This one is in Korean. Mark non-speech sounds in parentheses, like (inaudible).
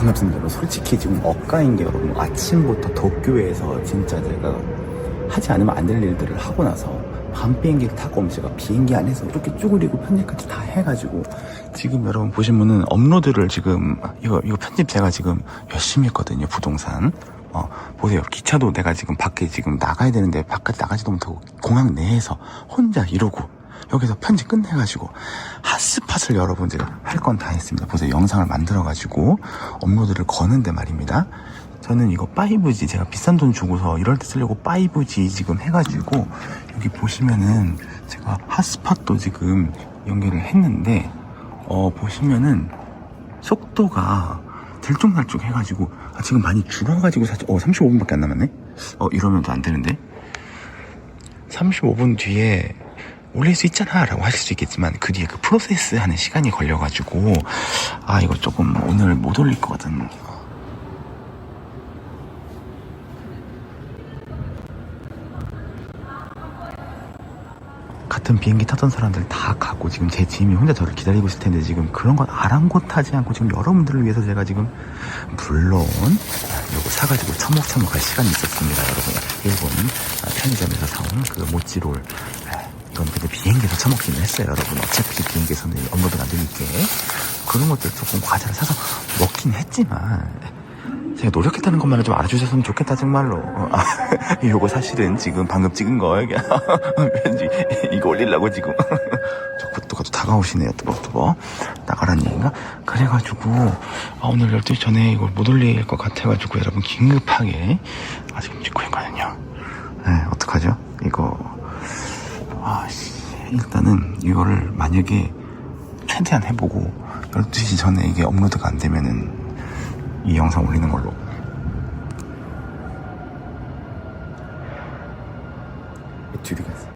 반갑습니다 여러분 솔직히 지금 억가인 게 여러분 아침부터 도쿄에서 진짜 제가 하지 않으면 안 될 일들을 하고 나서 밤 비행기를 타고 오면 제가 비행기 안에서 이렇게 쭈그리고 편집까지 다 해가지고 지금 여러분 보시면은 업로드를 지금 이거 이거 편집 제가 지금 열심히 했거든요 부동산. 어 보세요. 기차도 내가 지금 밖에 지금 나가야 되는데 바깥 나가지도 못하고 공항 내에서 혼자 이러고 여기서 편집 끝내가지고 핫스팟을 여러분 제가 할 건 다 했습니다. 보세요 영상을 만들어가지고 업로드를 거는데 말입니다. 저는 이거 5G 제가 비싼 돈 주고서 이럴 때 쓰려고 5G 지금 해가지고 여기 보시면은 제가 핫스팟도 지금 연결을 했는데 어 보시면은 속도가 들쭉날쭉 해가지고 아, 지금 많이 줄어가지고 사실 어 35분밖에 안 남았네? 어 이러면 또 안 되는데? 35분 뒤에 올릴 수 있잖아 라고 하실 수 있겠지만 그 뒤에 그 프로세스 하는 시간이 걸려가지고 아 이거 조금 오늘 못 올릴 것 같은 같은 비행기 타던 사람들 다 가고 지금 제 짐이 혼자 저를 기다리고 있을 텐데 지금 그런 건 아랑곳하지 않고 지금 여러분들을 위해서 제가 지금 물론 요거 사가지고 처먹처먹할 시간이 있었습니다 여러분. 일본 아, 편의점에서 사온 그 모찌롤 에, 이건 근데 비행기에서 처먹기는 했어요 여러분. 어차피 비행기에서는 업로드가 안 되니까. 그런 것들 조금 과자를 사서 먹긴 했지만 제가 노력했다는 것만을 좀 알아주셨으면 좋겠다 정말로. 어, 아, (laughs) 요거 사실은 지금 방금 찍은 거 (laughs) 왠지 이거 올리려고 지금. (laughs) 자꾸 또 다가오시네요 뚜벅뚜벅. 나가라는 얘기인가? 그래가지고 아, 오늘 12시 전에 이걸 못 올릴 것 같아가지고 여러분 긴급하게 아 지금 찍고 있거든요. 네 어떡하죠? 이거 일단은 이거를 만약에 최대한 해보고 12시 전에 이게 업로드가 안 되면은 이 영상 올리는 걸로. 줄이겠어